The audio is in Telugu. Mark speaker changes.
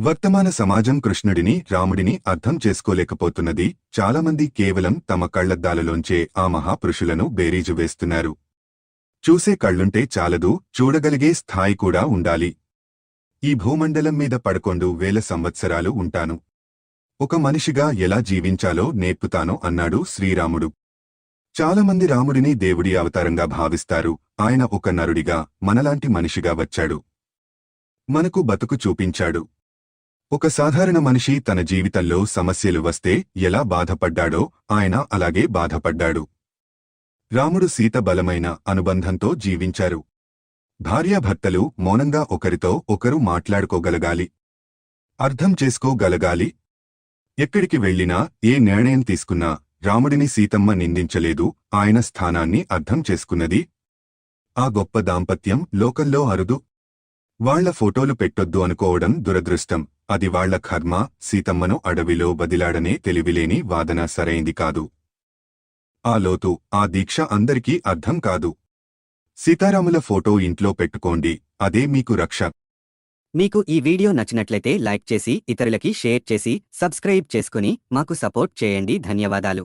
Speaker 1: వర్తమాన సమాజం కృష్ణుడిని రాముడిని అర్థం చేసుకోలేకపోతున్నది. చాలామంది కేవలం తమ కళ్ళద్దాలలోంచే ఆ మహాపురుషులను బేరీజు వేస్తున్నారు. చూసే కళ్ళుంటే చాలదు చూడగలిగే స్థాయి కూడా ఉండాలి. ఈ భూమండలం మీద పడకొండు వేల సంవత్సరాలు ఉంటాను. ఒక మనిషిగా ఎలా జీవించాలో నేర్పుతాను అన్నాడు శ్రీరాముడు. చాలామంది రాముడిని దేవుడి అవతారంగా భావిస్తారు. ఆయన ఒక నరుడిగా మనలాంటి మనిషిగా వచ్చాడు. మనకు బతుకు చూపించాడు. ఒక సాధారణ మనిషి తన జీవితంలో సమస్యలు వస్తే ఎలా బాధపడ్డాడో ఆయన అలాగే బాధపడ్డాడు. రాముడు సీత బలమైన అనుబంధంతో జీవించారు. భార్యాభర్తలు మౌనంగా ఒకరితో ఒకరు మాట్లాడుకోగలగాలి. అర్థం చేసుకోగలగాలి. ఎక్కడికి వెళ్ళినా ఏ నిర్ణయం తీసుకున్నా రాముడిని సీతమ్మ నిందించలేదు ఆయన స్థానాన్ని అర్థం చేసుకున్నది. ఆ గొప్ప దాంపత్యం లోకల్లో అరుదు. వాళ్ళ ఫోటోలు పెట్టొద్దు అనుకోవడం దురదృష్టం. అది వాళ్ళ కర్మ సీతమ్మను అడవిలో బదిలాడనే తెలివిలేని వాదన సరైంది కాదు. ఆ లోతు ఆ దీక్ష అందరికీ అర్థం కాదు. సీతారాముల ఫోటో ఇంట్లో పెట్టుకోండి అదే మీకు రక్ష.
Speaker 2: మీకు ఈ వీడియో నచ్చినట్లయితే లైక్ చేసి ఇతరులకి షేర్ చేసి సబ్స్క్రైబ్ చేసుకుని మాకు సపోర్ట్ చేయండి. ధన్యవాదాలు.